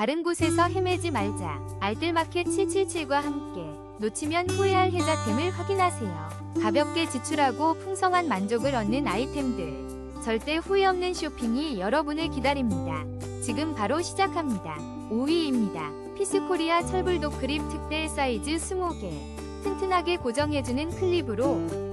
다른 곳에서 헤매지 말자. 알뜰마켓 777과 함께 놓치면 후회할 혜자템을 확인하세요. 가볍게 지출하고 풍성한 만족을 얻는 아이템들. 절대 후회 없는 쇼핑이 여러분을 기다립니다. 지금 바로 시작합니다. 5위입니다. 피스코리아 철불독 그립 특대 사이즈 20개. 튼튼하게 고정해주는 클립으로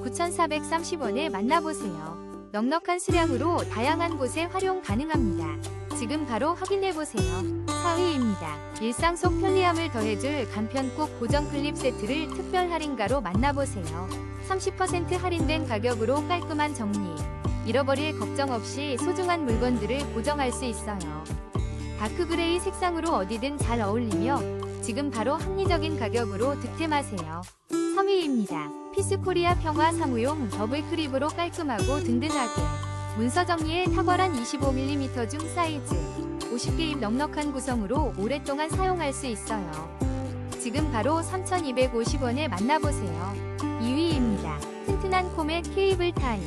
9,430원에 만나보세요. 넉넉한 수량으로 다양한 곳에 활용 가능합니다. 지금 바로 확인해보세요. 4위입니다. 일상 속 편리함을 더해줄 간편꼭 고정 클립 세트를 특별 할인가로 만나보세요. 30% 할인된 가격으로 깔끔한 정리. 잃어버릴 걱정 없이 소중한 물건들을 고정할 수 있어요. 다크그레이 색상으로 어디든 잘 어울리며 지금 바로 합리적인 가격으로 득템하세요. 3위입니다. 피스코리아 평화 사무용 더블 크립으로 깔끔하고 든든하게 문서 정리에 탁월한 25mm 중 사이즈 50개입 넉넉한 구성으로 오랫동안 사용할 수 있어요. 지금 바로 3,250원에 만나보세요. 2위입니다. 튼튼한 코멧 케이블 타이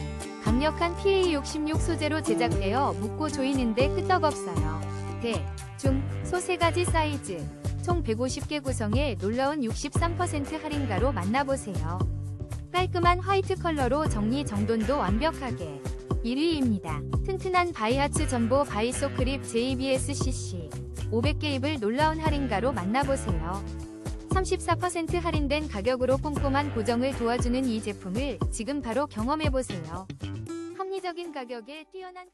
강력한 PA66 소재로 제작되어 묶고 조이는데 끄떡없어요. 대, 중, 소 3가지 사이즈 총 150개 구성에 놀라운 63% 할인가로 만나보세요. 깔끔한 화이트 컬러로 정리 정돈도 완벽하게 1위입니다. 튼튼한 바이하츠 전보 바이소 크립 JBS-CC 500개입을 놀라운 할인가로 만나보세요. 34% 할인된 가격으로 꼼꼼한 고정을 도와주는 이 제품을 지금 바로 경험해보세요. 합리적인 가격에 뛰어난